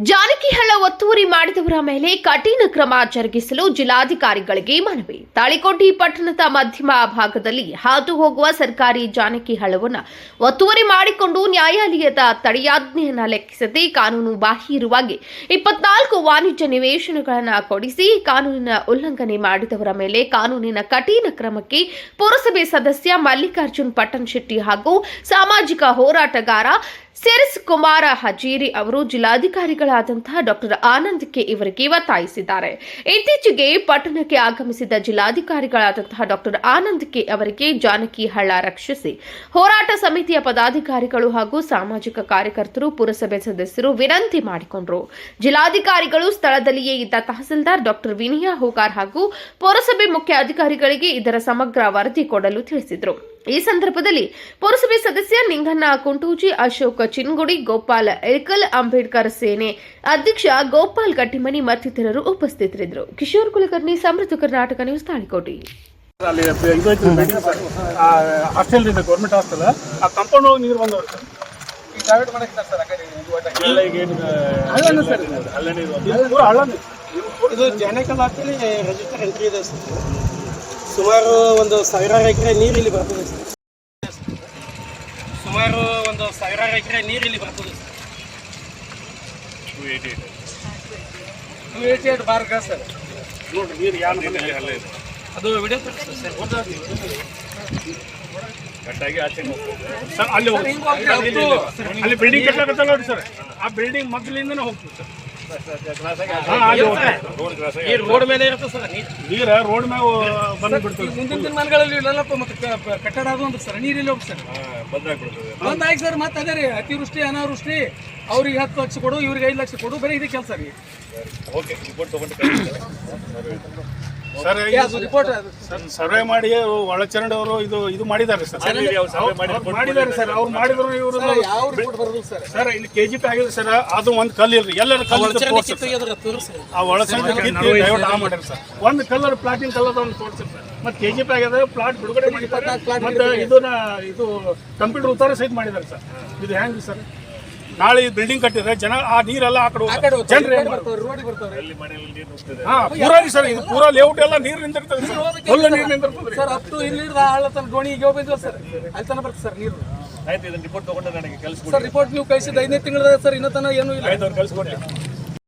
ಜಾನಕಿಹಳ್ಳ ಒತ್ತುವರಿ ಮಾಡಿದವರ ಮೇಲೆ ಕಠಿಣ ಕ್ರಮ ಜರುಗಿಸಲು ಜಿಲ್ಲಾಧಿಕಾರಿಗಳಿಗೆ ಮನವಿ. ತಾಳಿಕೋಟಿ ಪಟ್ಟಣದ ಮಧ್ಯಮ ಭಾಗದಲ್ಲಿ ಹಾದು ಹೋಗುವ ಸರ್ಕಾರಿ ಜಾನಕಿಹಳ್ಳವನ್ನು ಒತ್ತುವರಿ ಮಾಡಿಕೊಂಡು ನ್ಯಾಯಾಲಯದ ತಡೆಯಾಜ್ಞೆಯನ್ನು ಲೆಕ್ಕಿಸದೆ ಕಾನೂನು ಬಾಹಿರವಾಗಿ ಇಪ್ಪತ್ನಾಲ್ಕು ವಾಣಿಜ್ಯ ನಿವೇಶನಗಳನ್ನು ಕೊಡಿಸಿ ಕಾನೂನಿನ ಉಲ್ಲಂಘನೆ ಮಾಡಿದವರ ಮೇಲೆ ಕಾನೂನಿನ ಕಠಿಣ ಕ್ರಮಕ್ಕೆ ಪುರಸಭೆ ಸದಸ್ಯ ಮಲ್ಲಿಕಾರ್ಜುನ್ ಪಟ್ಟಣಶೆಟ್ಟಿ ಹಾಗೂ ಸಾಮಾಜಿಕ ಹೋರಾಟಗಾರ ಸಿರಿಸ್ ಕುಮಾರ ಹಜೀರಿ ಅವರು ಜಿಲ್ಲಾಧಿಕಾರಿಗಳಾದಂತಹ ಡಾಕ್ಟರ್ ಆನಂದ್ ಕೆ ಇವರಿಗೆ ಒತ್ತಾಯಿಸಿದ್ದಾರೆ. ಇತ್ತೀಚೆಗೆ ಪಟ್ಟಣಕ್ಕೆ ಆಗಮಿಸಿದ ಜಿಲ್ಲಾಧಿಕಾರಿಗಳಾದಂತಹ ಡಾಕ್ಟರ್ ಆನಂದ್ ಕೆ ಅವರಿಗೆ ಜಾನಕಿ ಹಳ್ಳ ರಕ್ಷಿಸಿ ಹೋರಾಟ ಸಮಿತಿಯ ಪದಾಧಿಕಾರಿಗಳು ಹಾಗೂ ಸಾಮಾಜಿಕ ಕಾರ್ಯಕರ್ತರು, ಪುರಸಭೆ ಸದಸ್ಯರು ವಿನಂತಿ ಮಾಡಿಕೊಂಡರು. ಜಿಲ್ಲಾಧಿಕಾರಿಗಳು ಸ್ಥಳದಲ್ಲಿಯೇ ಇದ್ದ ತಹಸೀಲ್ದಾರ್ ಡಾಕ್ಟರ್ ವಿನಿಯಾ ಹೂಗಾರ್ ಹಾಗೂ ಪುರಸಭೆ ಮುಖ್ಯ ಅಧಿಕಾರಿಗಳಿಗೆ ಇದರ ಸಮಗ್ರ ವರದಿ ಕೊಡಲು ತಿಳಿಸಿದರು. ಈ ಸಂದರ್ಭದಲ್ಲಿ ಪುರಸಭೆ ಸದಸ್ಯ ನಿಂಗಣ್ಣ ಕುಂಟೂಜಿ ಅಶೋಕ ಚಿನ್ಗುಡಿ ಗೋಪಾಲ ಎಳ್ಕಲ್ ಅಂಬೇಡ್ಕರ್ ಸೇನೆ ಅಧ್ಯಕ್ಷ ಗೋಪಾಲ್ ಗಟ್ಟಿಮನಿ ಮತ್ತಿತರರು ಉಪಸ್ಥಿತರಿದ್ದರು. ಕಿಶೋರ್ ಕುಲಕರ್ಣಿ ಸಮೃದ್ಧ ಕರ್ನಾಟಕ ನ್ಯೂಸ್ ತಾಳಿಕೋಟಿ. ಅಲ್ಲಿ ಹಾಸ್ಟೆಲ್ ಇದೆ ಗೌರ್ಮೆಂಟ್ ಹಾಸ್ಟೆಲ್ ಆ ಕಂಪೌಂಡ್ ಒಳಗೆ ನೀರು ಬಂದವ್ರಿ ಸರ್. ಈ ಡೈವರ್ಟ್ ಮಾಡಕ್ಕೆ ಸರ್ ಆ ಕಡೆ ಇದು ಈಗ ಏನು ಹಳ್ಳನೇ ಸರ್. ಹಳ್ಳನೇ. ಇದು ಹಳ್ಳನೇ ಜಾನಕಲ್ ರಿಜಿಸ್ಟರ್ ಎಂಟ್ರಿ ಇದೆ ಸರ್. ಸುಮಾರು ಒಂದು ಸಾವಿರಾರು ಎಕರೆ ನೀರು ಇಲ್ಲಿ ಬರ್ತದೆ ಸರ್. ಸುಮಾರು ಒಂದು ಸಾವಿರಾರು ಎಕರೆ ನೀರು ಇಲ್ಲಿ ಬರ್ತದೆ ಟೂ ಏಯ್ಟಿ ಏಟ್ ಬಾರ್ಗ ಸರ್. ನೋಡಿರಿ ನೀರು ಯಾವ ಹಳ್ಳ ಇದೆ. ಅದು ವಿಡಿಯೋ ಸರ್. ಕಟ್ಟಾಗಿ ಆಚೆ ಸರ್ ಅಲ್ಲಿ ಅಲ್ಲಿ ಬಿಲ್ಡಿಂಗ್ ಕಟ್ಟಲಾಗತ್ತಲ್ಲ ನೋಡಿ ಸರ್. ಆ ಬಿಲ್ಡಿಂಗ್ ಮೊದಲಿಂದನೇ ಹೋಗ್ತೀವಿ ಸರ್. ಅಲ್ಲಿ. ಈ ರೋಡ್ ಮೇಲೆ ಇರುತ್ತೆ ಸರ್ ನೀರು. ರೋಡ್ ಮ್ಯಾಗ ಬಂದು ಬಿಡ್ತದೆ ಮುಂದಿನ ದಿನಮಾನಗಳಲ್ಲಿ ಇಲ್ಲಲ್ಲಪ್ಪ ಮತ್ತೆ ಕ- ಪ- ಕಟ್ಟಡ ಅದು ಅಂತ ಸರ್ ನೀರಿಲ್ಲ ಹೋಗಿ ಸರ್. ಬಂದಾಗ್ಬಿಡ್ತದೆ. ಒಂದಾಗಿ ಸರ್ ಮತ್ತೆ ಅದೇ ರೀ ಅತಿವೃಷ್ಟಿ ಅನಾವೃಷ್ಟಿ ಅವ್ರಿಗೆ ಹತ್ತು ಲಕ್ಷ ಕೊಡು ಇವ್ರಿಗೆ ಐದು ಲಕ್ಷ ಕೊಡು ಬರೀ ಇದೇ ಕೆಲಸ ರೀ. ಓಕೆ ರಿಪೋರ್ಟ್ ತಗೊಂಡು ಸರ್ ರಿಪೋರ್ಟ್ ಸರ್ ಸರ್ವೆ ಮಾಡಿ ಒಳಚರಂಡಿ ಅವರು ಇದು ಇದು ಮಾಡಿದ್ದಾರೆ ಸರ್. ಅವ್ರು ಮಾಡಿದ್ದಾರೆ ಸರ್ ಅವ್ರು ಮಾಡಿದ್ರು ಇವರು ಯಾವ ರಿಪೋರ್ಟ್ ಬರೋದು ಸರ್. ಸರ್ ಇಲ್ಲಿ ಕೆ ಜಿ ಪಿ ಆಗಿದೆ ಸರ್ ಅದು ಒಂದು ಕಲ್ಲು ಇಲ್ರಿ. ಎಲ್ಲರ ಕಲ್ಲು ಆ ಒಳಚರಂಡಿ ಕಿತ್ತಿ ದಯವಿಟ್ಟು ಆ ಮಾಡ್ಯಾರ ಸರ್. ಒಂದು ಕಲರ್ ಪ್ಲಾಟಿಂಗ್ ಕಲರ್ ಒಂದು ತೋರಿಸಿ ಸರ್. ಮತ್ತೆ ಕೆ ಜಿ ಪಿ ಆಗಿದೆ ಪ್ಲಾಟ್ ಬಿಡುಗಡೆ ಮಾಡಿದ್ದಾರೆ. ಮತ್ತೆ ಇದನ್ನ ಇದು ಕಂಪ್ಯೂಟರ್ ಉತ್ತರ ಸಹಿತ ಮಾಡಿದ್ದಾರೆ ಸರ್. ಇದು ಹೆಂಗ್ರಿ ಸರ್? ನಾಳೆ ಬಿಲ್ಡಿಂಗ್ ಕಟ್ಟಿದ್ರೆ ಜನ ಆ ನೀರೆಲ್ಲ ಆ ಕಡೆ. ಜನರು ಹಾ ಪೂರಾ ರೀ ಸರ್ ಇದು ಪೂರಾ ಲೇಔಟ್ ಎಲ್ಲ ನೀರು ನಿಂತಿರ್ತದೆ ಫುಲ್ ನೀರು ನಿಂತಿರ್ತದೆ ಸರ್. ಅಪ್ ಟು ಇಲ್ಲಿ ಹಳ್ಳ ತನ ಸರ್. ಅಲ್ಲಿ ಬರ್ತದೆ ಸರ್ ನೀರು. ಆಯ್ತು ಇದನ್ನ ರಿಪೋರ್ಟ್ ತಗೊಂಡು ನನಗೆ ಕೆಲಸ ಸರ್ ರಿಪೋರ್ಟ್ ನೀವು ಕಳಿಸಿದ ಐದನೇ ತಿಂಗಳ ಸರ್ ಇನ್ನೂ ಏನು ಏನೂ ಇಲ್ಲ. ಆಯ್ತು ಅವ್ರು ಕಳ್ಸಿ ಕೊಡಿ